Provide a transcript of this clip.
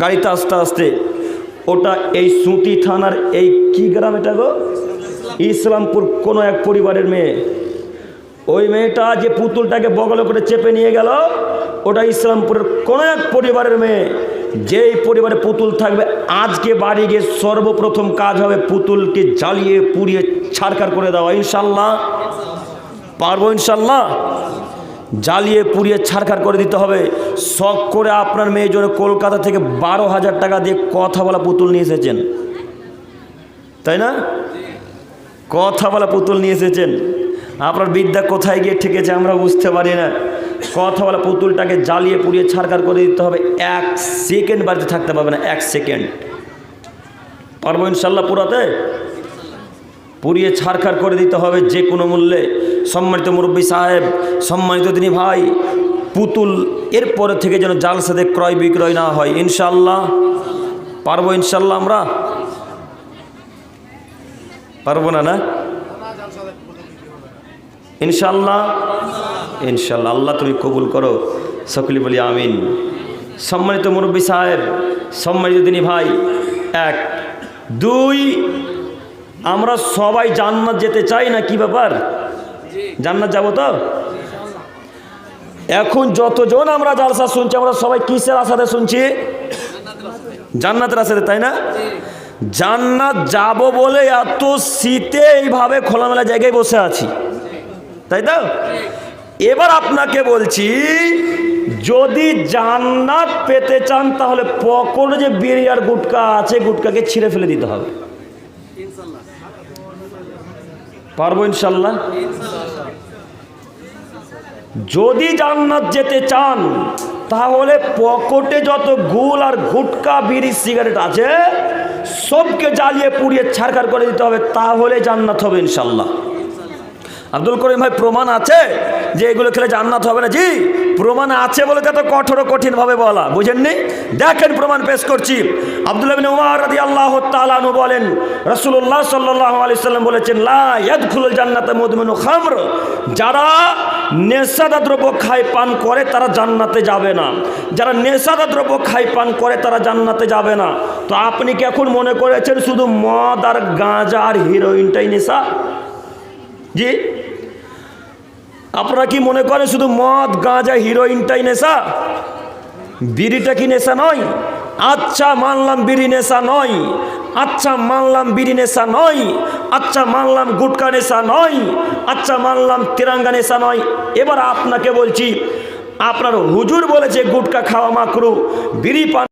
গাড়িতে আস্তে আস্তে, ওটা এই সুতি থানার এই কি গ্রাম এটা গো? ইসলামপুর কোনো এক পরিবারের মেয়ে। ওই মেয়েটা যে পুতুলটাকে বগলে করে চেপে নিয়ে গেল, ওটা ইসলামপুরের কোনো এক পরিবারের মেয়ে। যেই পরিবারে পুতুল থাকবে, আজকে বাড়ি গিয়ে সর্বপ্রথম কাজ হবে পুতুলকে জ্বালিয়ে, পুড়িয়ে ছাড়কার করে দেওয়া। ইনশাল্লাহ। পারব ইনশাল্লাহ? জ্বালিয়ে পুড়িয়ে ছাড়খার করে দিতে হবে। শখ করে আপনার মেয়ের জন্য কলকাতা থেকে বারো হাজার টাকা দিয়ে কথা বলা পুতুল নিয়ে এসেছেন। তাই না? কথা বলা পুতুল নিয়ে এসেছেন। আপনার বিদ্যা কোথায় গিয়ে ঠেকেছে আমরা বুঝতে পারি না। কথা বলা পুতুলটাকে জ্বালিয়ে পুড়িয়ে ছাড়কার করে দিতে হবে। এক সেকেন্ড বাড়িতে থাকতে পারবে না, এক সেকেন্ড। পারব ইনশাল্লাহ পুরাতে? পুড়িয়ে ছাড়খার করে দিতে হবে যে কোনো মূল্যে। সম্মানিত মুরব্বী সাহেব, সম্মানিত তিনি ভাই, পুতুল এরপরে থেকে যেন জাল সাথে ক্রয় বিক্রয় না হয়। ইনশাল্লাহ পারব ইনশাল্লাহ আমরা? পারব না না? ইনশাল্লাহ ইনশাল্লাহ আল্লাহ তুমি কবুল করো। সকলে বলি আমিন। সম্মানিত মুরব্বী সাহেব, সম্মানিত তিনি ভাই, এক, দুই আমরা সবাই জান্নাত যেতে চাই না, কি ব্যাপার? জান্নাত যাব তো? এখন যতজন আমরা জালসা শুনছি, আমরা সবাই কিসের আশাতে শুনছি? জান্নাতের আশাতে তাই না? জান্নাত যাব বলে এত শীতে এইভাবে খোলামেলা জায়গায় বসে আছি। তাই তো? এবার আপনাকে বলছি, যদি জান্নাত পেতে চান, তাহলে পকড়ে যে বিড়ি আর গুটকা আছে, গুটকাকে ছিঁড়ে ফেলে দিতে হবে। পারব ইনশাল্লাহ? যদি জান্নাত যেতে চান, তাহলে পকেটে যত গুল আর গুটকা, বিড়ি, সিগারেট আছে, সবকে জ্বালিয়ে পুড়িয়ে ছাড়খার করে দিতে হবে, তাহলে জান্নাত হবে ইনশাল্লাহ। আব্দুল করিম ভাই, প্রমাণ আছে যে এগুলো খেলে জান্নাত হবে না? জি, প্রমাণ আছে বলে তো কঠোর কঠিনভাবে বলা। বুঝেননি? দেখেন প্রমাণ পেশ করছি। আব্দুল্লাহ বিন উমার রাদি আল্লাহ তালানু বলেন রসুল্লাহ সাল্লাহ আলি সাল্লাম বলেছেন, লা ইয়াদখুলুল জান্নাতে মদমিনু খামর। যারা নেশাদা দ্রব্য খায়, পান করে, তারা জান্নাতে যাবে না। যারা নেশাদা দ্রব্য খায়, পান করে, তারা জান্নাতে যাবে না। তো আপনি কি এখন মনে করেছেন শুধু মদ আর গাঁজা আর হিরোইনটাই নেশা? জি? আপনারা কি মনে করেন শুধু মদ, গাঁজা, হিরোইনটাই নেশা? বিড়িটা কি নেশা নয়? আচ্ছা মানলাম বিড়ি নেশা নয়। আচ্ছা মানলাম বিড়ি নেশা নয়। আচ্ছা মানলাম গুটকা নেশা নয়। আচ্ছা মানলাম তিরাঙ্গা নেশা নয়। এবার আপনাকে বলছি, আপনার হুজুর বলেছে, গুটকা খাওয়া মাকরু, বিড়ি পান